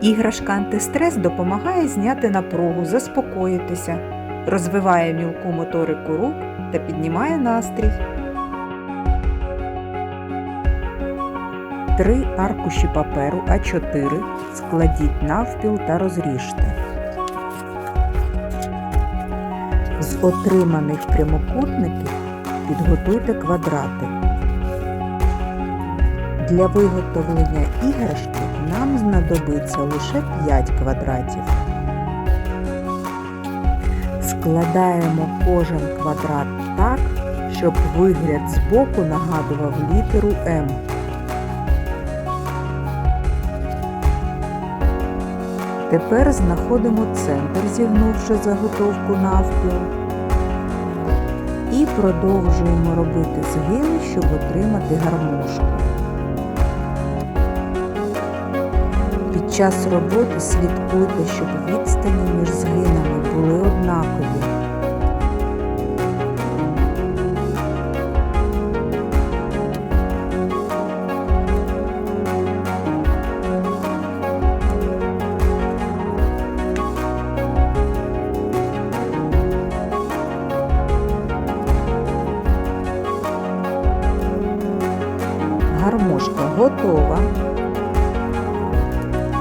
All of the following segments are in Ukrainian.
Іграшка антистрес допомагає зняти напругу, заспокоїтися, розвиває мілку моторику рук та піднімає настрій. Три аркуші паперу А4 складіть навпіл та розріжте. З отриманих прямокутників підготуйте квадрати. Для виготовлення іграшки нам знадобиться лише 5 квадратів. Складаємо кожен квадрат так, щоб вигляд збоку нагадував літеру М. Тепер знаходимо центр, зігнувши заготовку навпіл. І продовжуємо робити згини, щоб отримати гармошку. Час роботи слідкуйте, щоб відстані між згинами були однакові. Гармошка готова.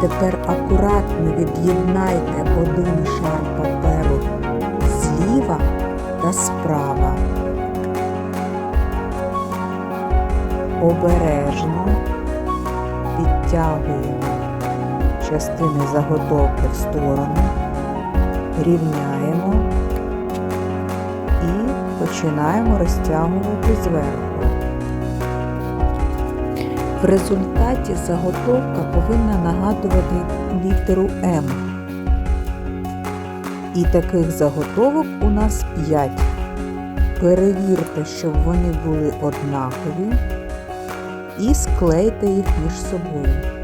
Тепер акуратно від'єднайте один шар паперу зліва та справа. Обережно підтягуємо частини заготовки в сторону, рівняємо і починаємо розтягувати зверху. В результаті заготовка повинна нагадувати літеру М. І таких заготовок у нас 5. Перевірте, щоб вони були однакові і склейте їх між собою.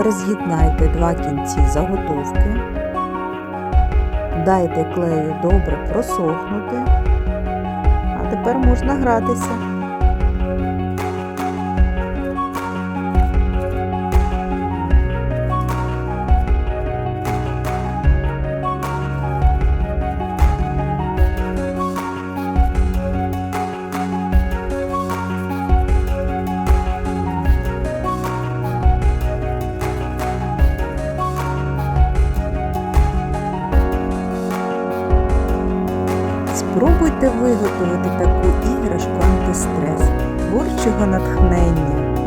А тепер з'єднайте два кінці заготовки. Дайте клею добре просохнути. А тепер можна гратися. Спробуйте виготовити таку іграшку антистрес творчого натхнення.